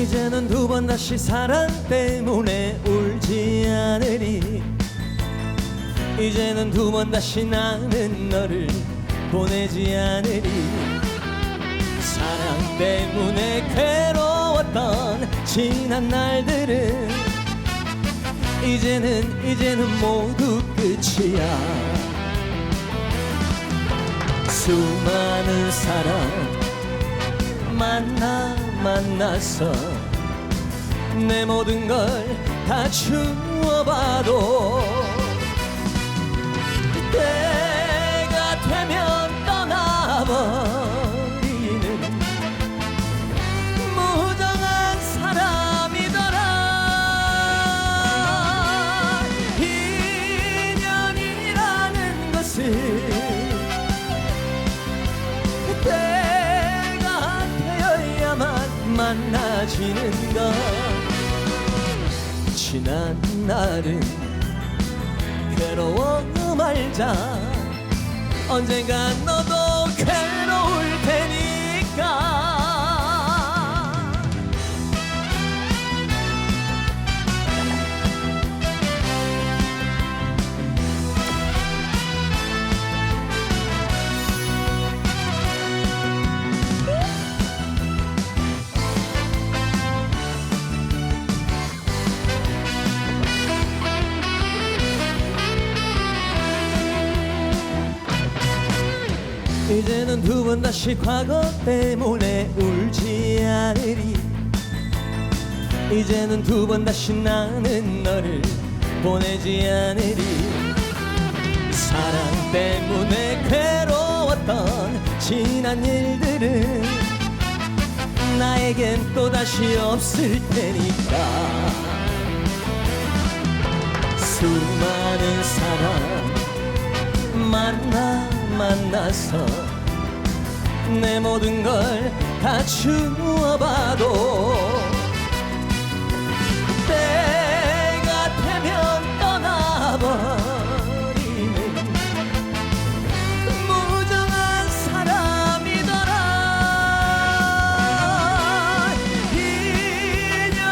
이제는 두 번 다시 사랑 때문에 울지 않으리. 이제는 두 번 다시 나는 너를 보내지 않으리. 사랑 때문에 괴로웠던 지난 날들은 이제는 이제는 모두 끝이야. 수많은 사람 만나 만나서 내 모든 걸 다 주워봐도 만 만나지는 것. 지난 날은 괴로워 말자. 언젠가 너도 이제는 두 번 다시 과거 때문에 울지 않으리. 이제는 두 번 다시 나는 너를 보내지 않으리. 사랑 때문에 괴로웠던 지난 일들은 나에겐 또다시 없을 테니까. 수많은 사람 만나 만나서 내 모든 걸 다 주워봐도 때가 되면 떠나버리는 무정한 사람이더라.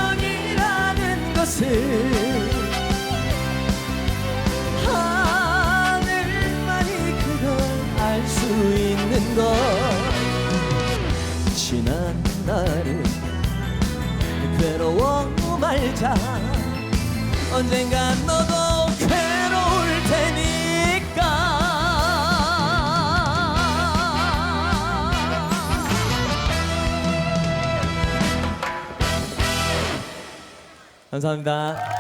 인연이라는 것을 있는 것 지난 날은 괴로워 말자. 언젠가 너도 괴로울 테니까. 감사합니다.